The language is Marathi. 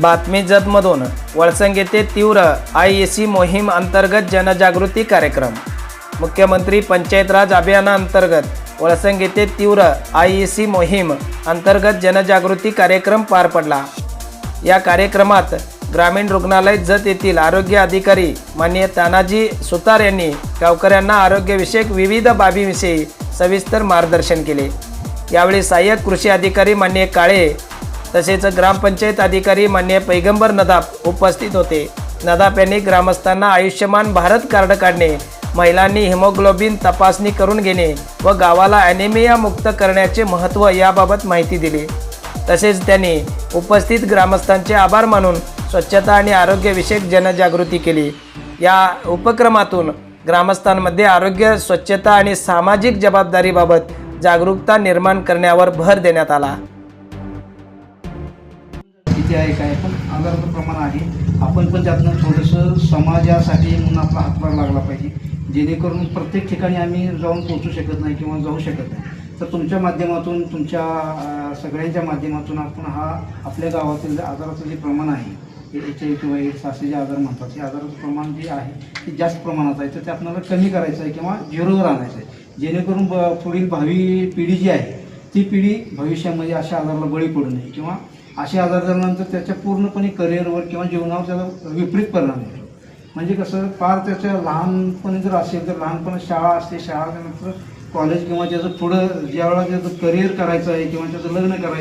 बातमी जतमधून वळसंग येथे तीव्र आय ए सी मोहीम अंतर्गत जनजागृती कार्यक्रम. मुख्यमंत्री पंचायत राज अभियानाअंतर्गत वळसंग येथे तीव्र आय ए सी मोहीम अंतर्गत जनजागृती कार्यक्रम पार पडला. या कार्यक्रमात ग्रामीण रुग्णालय जत येथील आरोग्य अधिकारी माननीय तानाजी सुतार यांनी गावकऱ्यांना आरोग्यविषयक विविध बाबीविषयी सविस्तर मार्गदर्शन केले. यावेळी सहाय्यक कृषी अधिकारी मान्य काळे तसेच ग्रामपंचायत अधिकारी मान्य पैगंबर नदाप उपस्थित होते. नदाप यांनी ग्रामस्थांना आयुष्यमान भारत कार्ड काढणे महिलांनी हिमोग्लोबिन तपासणी करून घेणे व गावाला ॲनिमिया मुक्त करण्याचे महत्त्व याबाबत माहिती दिली. तसेच त्यांनी उपस्थित ग्रामस्थांचे आभार मानून स्वच्छता आणि आरोग्यविषयक जनजागृती केली. या उपक्रमातून ग्रामस्थांमध्ये आरोग्य स्वच्छता आणि सामाजिक जबाबदारीबाबत जागरूकता निर्माण करण्यावर भर देण्यात आला. माहिती आहे काय पण आजाराचं प्रमाण आहे. आपण पण त्यातनं थोडंसं समाजासाठी म्हणून आपला हातभार लागला पाहिजे. जेणेकरून प्रत्येक ठिकाणी आम्ही जाऊन पोहोचू शकत नाही किंवा जाऊ शकत नाही. तर तुमच्या माध्यमातून तुमच्या सगळ्यांच्या माध्यमातून आपण हा आपल्या गावातील आजाराचं जे प्रमाण आहे एच आय किंवा एड्स असे जे आजार म्हणतात ते आजाराचं प्रमाण जे आहे ते जास्त प्रमाणात आहे. तर ते आपल्याला कमी करायचं आहे किंवा झिरोवर आणायचं आहे. जेणेकरून ब पुढील भावी पिढी जी आहे ती पिढी भविष्यामध्ये अशा आजाराला बळी पडू नये किंवा असे आजार झाल्यानंतर त्याच्या पूर्णपणे करिअरवर किंवा जीवनावर त्याचा विपरीत परिणाम होतो. म्हणजे कसं फार त्याच्या लहानपणी जर असेल तर लहानपणी शाळा असते शाळा झाल्यानंतर कॉलेज किंवा त्याचं पुढं ज्यावेळेला त्याचं करिअर करायचं आहे किंवा त्याचं लग्न करायचं